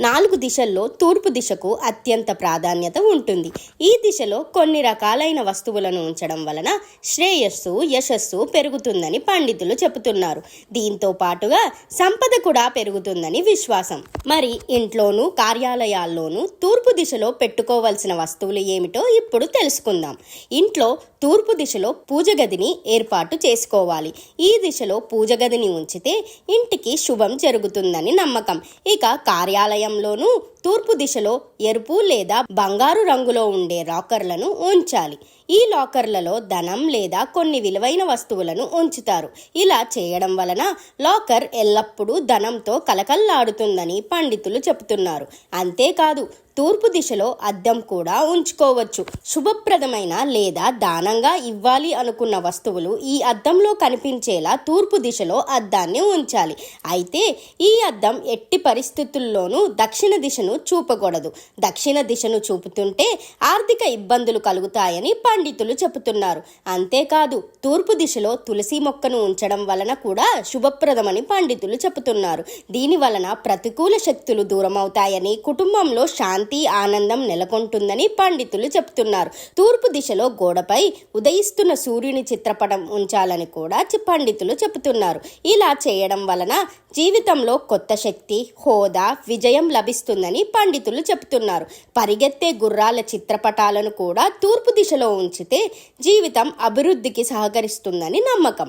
నాలుగు దిశల్లో తూర్పు దిశకు అత్యంత ప్రాధాన్యత ఉంటుంది. ఈ దిశలో కొన్ని రకాలైన వస్తువులను ఉంచడం వలన శ్రేయస్సు యశస్సు పెరుగుతుందని పండితులు చెబుతున్నారు. దీంతో పాటుగా సంపద కూడా పెరుగుతుందని విశ్వాసం. మరి ఇంట్లోనూ కార్యాలయాల్లోనూ తూర్పు దిశలో పెట్టుకోవలసిన వస్తువులు ఏమిటో ఇప్పుడు తెలుసుకుందాం. ఇంట్లో తూర్పు దిశలో పూజ గదిని ఏర్పాటు చేసుకోవాలి. ఈ దిశలో పూజ గదిని ఉంచితే ఇంటికి శుభం జరుగుతుందని నమ్మకం. ఇక కార్యాలయం కార్యాలయంలోనూ తూర్పు దిశలో ఎరుపు లేదా బంగారు రంగులో ఉండే లాకర్లను ఉంచాలి. ఈ లాకర్లలో ధనం లేదా కొన్ని విలువైన వస్తువులను ఉంచుతారు. ఇలా చేయడం వలన లాకర్ ఎల్లప్పుడూ ధనంతో కలకల్లాడుతుందని పండితులు చెబుతున్నారు. అంతేకాదు తూర్పు దిశలో అద్దం కూడా ఉంచుకోవచ్చు. శుభప్రదమైన లేదా దానంగా ఇవ్వాలి అనుకున్న వస్తువులు ఈ అద్దంలో కనిపించేలా తూర్పు దిశలో అద్దాన్ని ఉంచాలి. అయితే ఈ అద్దం ఎట్టి పరిస్థితుల్లోనూ దక్షిణ దిశను చూపకూడదు. దక్షిణ దిశను చూపుతుంటే ఆర్థిక ఇబ్బందులు కలుగుతాయని పండితులు చెబుతున్నారు. అంతేకాదు తూర్పు దిశలో తులసి మొక్కను ఉంచడం వలన కూడా శుభప్రదమని పండితులు చెబుతున్నారు. దీని వలన ప్రతికూల శక్తులు దూరమవుతాయని కుటుంబంలో శాంతి ఆనందం నెలకొంటుందని పండితులు చెప్తున్నారు. తూర్పు దిశలో గోడపై ఉదయిస్తున్న సూర్యుని చిత్రపటం ఉంచాలని కూడా చి- పండితులు చెబుతున్నారు. ఇలా చేయడం వలన జీవితంలో కొత్త శక్తి హోదా విజయం లభిస్తుందని పండితులు చెబుతున్నారు. పరిగెత్తే గుర్రాల చిత్రపటాలను కూడా తూర్పు దిశలో ఉంచితే జీవితం అభివృద్ధికి సహకరిస్తుందని నమ్మకం.